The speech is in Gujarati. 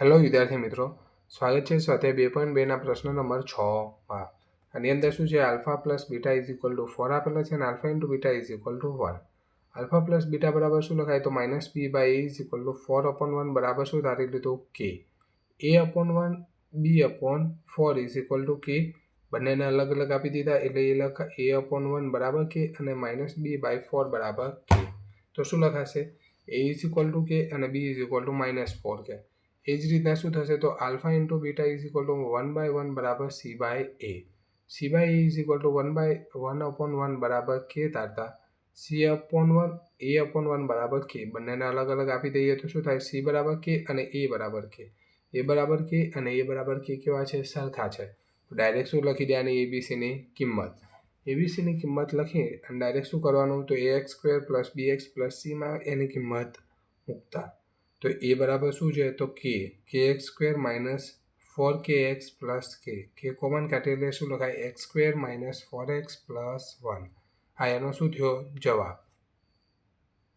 હેલો વિદ્યાર્થી મિત્રો, સ્વાગત છે સ્વાધ્યાય બે પોઈન્ટ બેના પ્રશ્ન નંબર છમાં આની અંદર શું છે? Alpha plus beta is equal to four આપેલા છે અને alpha into beta is equal to one. Alpha plus beta બરાબર શું લખાય? તો minus b by a is equal to four upon one બરાબર શું? ધારી લીધું કે. A upon one, b upon four is equal to k. બંનેને અલગ અલગ આપી દીધા એટલે એ લખ એ અપોન વન બરાબર કે અને માઇનસ બી બાય ફોર બરાબર કે. તો શું લખાશે? એ ઇઝ ઇક્વલ ટુ કે અને b is equal to minus four k. એ જ રીતના શું થશે તો alpha into beta is equal to one by one બરાબર c by a. C by a is equal to one by one upon one બરાબર કે તારતા c upon one, a upon one બરાબર કે. બંનેને અલગ અલગ આપી દઈએ તો શું થાય? સી બરાબર કે અને એ બરાબર કે. એ બરાબર કે અને એ બરાબર કે કેવા છે? સરખા છે. ડાયરેક્ટ શું લખી દેવાની? એબીસીની કિંમત. એબીસીની કિંમત લખી અને ડાયરેક્ટ શું કરવાનું? તો a x square plus b x plus સીમાં એની કિંમત મૂકતા. તો એ બરાબર શું છે? તો k k x square minus four k x plus k k common કાઢી એટલે શું લખાય? X square minus four x plus one આ એનો શું થયો? જવાબ.